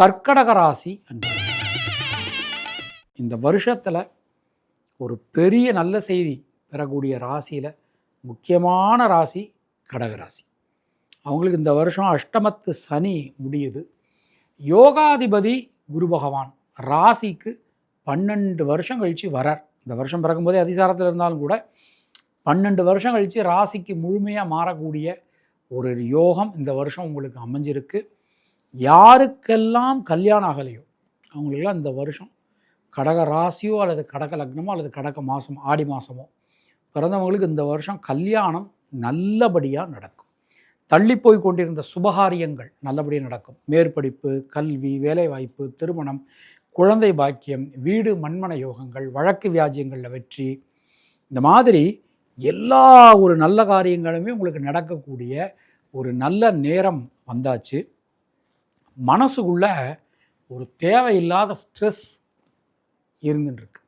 கர்க்கடக ராசி அன்பர்களே. இந்த வருஷத்தில் ஒரு பெரிய நல்ல செய்தி பெறக்கூடிய ராசியில் முக்கியமான ராசி கடக ராசி. அவங்களுக்கு இந்த வருஷம் அஷ்டமத்து சனி முடியுது. யோகாதிபதி குரு பகவான் ராசிக்கு பன்னெண்டு வருஷம் கழித்து வரார். இந்த வருஷம் பிறக்கும்போதே அதிசாரத்தில் இருந்தாலும் கூட பன்னெண்டு வருஷம் கழித்து ராசிக்கு முழுமையாக மாறக்கூடிய ஒரு யோகம் இந்த வருஷம் உங்களுக்கு அமைஞ்சிருக்கு. யாருக்கெல்லாம் கல்யாணம் ஆகலையோ அவங்களுக்கெல்லாம் இந்த வருஷம் கடக ராசியோ அல்லது கடக லக்னமோ அல்லது கடக மாதம் ஆடி மாதமோ பிறந்தவங்களுக்கு இந்த வருஷம் கல்யாணம் நல்லபடியாக நடக்கும். தள்ளி போய் கொண்டிருந்த சுபகாரியங்கள் நல்லபடியாக நடக்கும். மேற்படிப்பு கல்வி வேலைவாய்ப்பு திருமணம் குழந்தை பாக்கியம் வீடு மண்மன யோகங்கள் வழக்கு வியாஜியங்களில் வெற்றி. இந்த மாதிரி எல்லா ஒரு நல்ல காரியங்களுமே உங்களுக்கு நடக்கக்கூடிய ஒரு நல்ல நேரம் வந்தாச்சு. மனசுக்குள்ள ஒரு தேவையில்லாத ஸ்ட்ரெஸ் இருந்துட்டுருக்கு.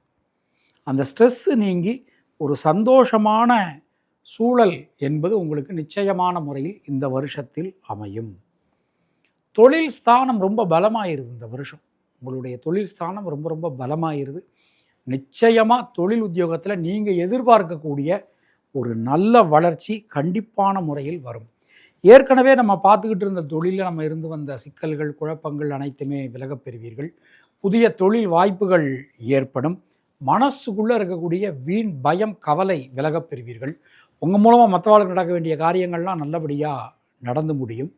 அந்த ஸ்ட்ரெஸ்ஸு நீங்கி ஒரு சந்தோஷமான சூழல் என்பது உங்களுக்கு நிச்சயமான முறையில் இந்த வருஷத்தில் அமையும். தொழில் ஸ்தானம் ரொம்ப பலமாயிருது இந்த வருஷம். உங்களுடைய தொழில் ஸ்தானம் ரொம்ப ரொம்ப பலமாயிருது. நிச்சயமாக தொழில் உத்தியோகத்தில் நீங்கள் எதிர்பார்க்கக்கூடிய ஒரு நல்ல வளர்ச்சி கண்டிப்பான முறையில் வரும். ஏற்கனவே நம்ம பார்த்துக்கிட்டு இருந்த தொழிலில் நம்ம இருந்து வந்த சிக்கல்கள் குழப்பங்கள் அனைத்துமே விலகப் பெறுவீர்கள். புதிய தொழில் வாய்ப்புகள் ஏற்படும். மனசுக்குள்ளே இருக்கக்கூடிய வீண் பயம் கவலை விலகப் பெறுவீர்கள். உங்கள் மூலமாக மற்றவாளுக்கு நடக்க வேண்டிய காரியங்கள்லாம் நல்லபடியாக நடந்து முடியும்.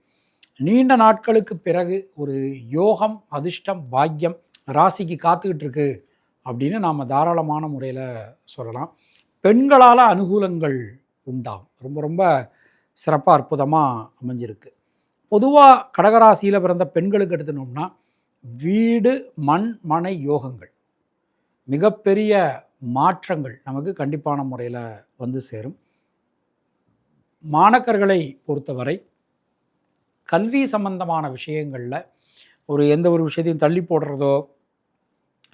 நீண்ட நாட்களுக்கு பிறகு ஒரு யோகம் அதிர்ஷ்டம் பாக்கியம் ராசிக்கு காத்துக்கிட்டு இருக்கு அப்படின்னு நாம் தாராளமான முறையில் சொல்லலாம். பெண்களால் அனுகூலங்கள் உண்டாகும். ரொம்ப ரொம்ப சிறப்பாக அற்புதமாக அமைஞ்சிருக்கு. பொதுவாக கடகராசியில் பிறந்த பெண்களுக்கு எடுத்துனோம்னா வீடு மண் மனை யோகங்கள். மிகப்பெரிய மாற்றங்கள் நமக்கு கண்டிப்பான முறையில் வந்து சேரும். மாணக்கர்களை பொறுத்தவரை கல்வி சம்பந்தமான விஷயங்களில் ஒரு எந்த ஒரு விஷயத்தையும் தள்ளி போடுறதோ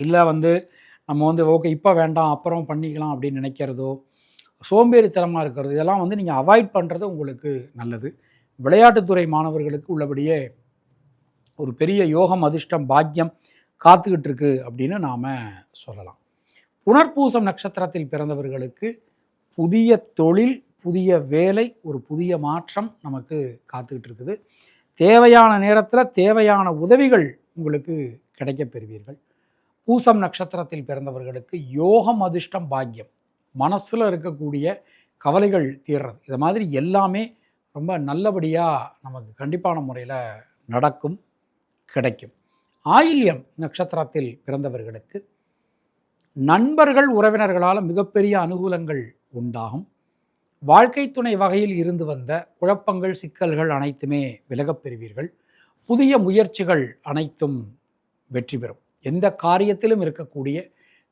இல்லை வந்து நம்ம வந்து ஓகே இப்போ வேண்டாம் அப்புறம் பண்ணிக்கலாம் அப்படின்னு நினைக்கிறதோ சோம்பேறித்தனமாக இருக்கிறது. இதெல்லாம் வந்து நீங்கள் அவாய்ட் பண்ணுறது உங்களுக்கு நல்லது. விளையாட்டுத்துறை மாணவர்களுக்கு உள்ளபடியே ஒரு பெரிய யோகம் அதிர்ஷ்டம் பாக்கியம் காத்துக்கிட்டு இருக்கு அப்படின்னு நாம் சொல்லலாம். புனர்பூசம் நட்சத்திரத்தில் பிறந்தவர்களுக்கு புதிய தொழில் புதிய வேலை ஒரு புதிய மாற்றம் நமக்கு காத்துக்கிட்டு இருக்குது தேவையான நேரத்தில் தேவையான உதவிகள் உங்களுக்கு கிடைக்கப் பெறுவீர்கள். பூசம் நட்சத்திரத்தில் பிறந்தவர்களுக்கு யோகம் அதிர்ஷ்டம் பாக்கியம் மனசில் இருக்கக்கூடிய கவலைகள் தீர்றது. இது மாதிரி எல்லாமே ரொம்ப நல்லபடியாக நமக்கு கண்டிப்பான முறையில் நடக்கும் கிடைக்கும். ஆயில்யம் நட்சத்திரத்தில் பிறந்தவர்களுக்கு நண்பர்கள் உறவினர்களால் மிகப்பெரிய அனுகூலங்கள் உண்டாகும். வாழ்க்கை துணை வகையில் இருந்து வந்த குழப்பங்கள் சிக்கல்கள் அனைத்துமே விலகப் பெறுவீர்கள். புதிய முயற்சிகள் அனைத்தும் வெற்றி பெறும். எந்த காரியத்திலும் இருக்கக்கூடிய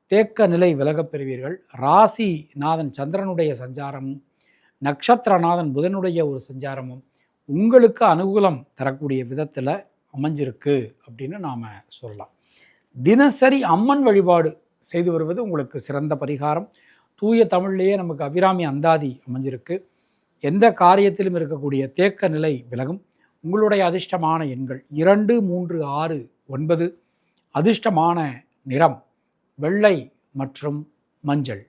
தேக்க நிலை விலகப் பெறுவீர்கள். ராசி நாதன் சந்திரனுடைய சஞ்சாரமும் நட்சத்திரநாதன் புதனுடைய ஒரு சஞ்சாரமும் உங்களுக்கு அனுகூலம் தரக்கூடிய விதத்தில் அமைஞ்சிருக்கு அப்படின்னு நாம் சொல்லலாம். தினசரி அம்மன் வழிபாடு செய்து வருவது உங்களுக்கு சிறந்த பரிகாரம். தூய தமிழ்லேயே நமக்கு அபிராமி அந்தாதி அமைஞ்சிருக்கு. எந்த காரியத்திலும் இருக்கக்கூடிய தேக்க நிலை விலகும். உங்களுடைய அதிர்ஷ்டமான எண்கள் இரண்டு மூன்று ஆறு ஒன்பது. அதிர்ஷ்டமான நிறம் வெள்ளை மற்றும் மஞ்சள்.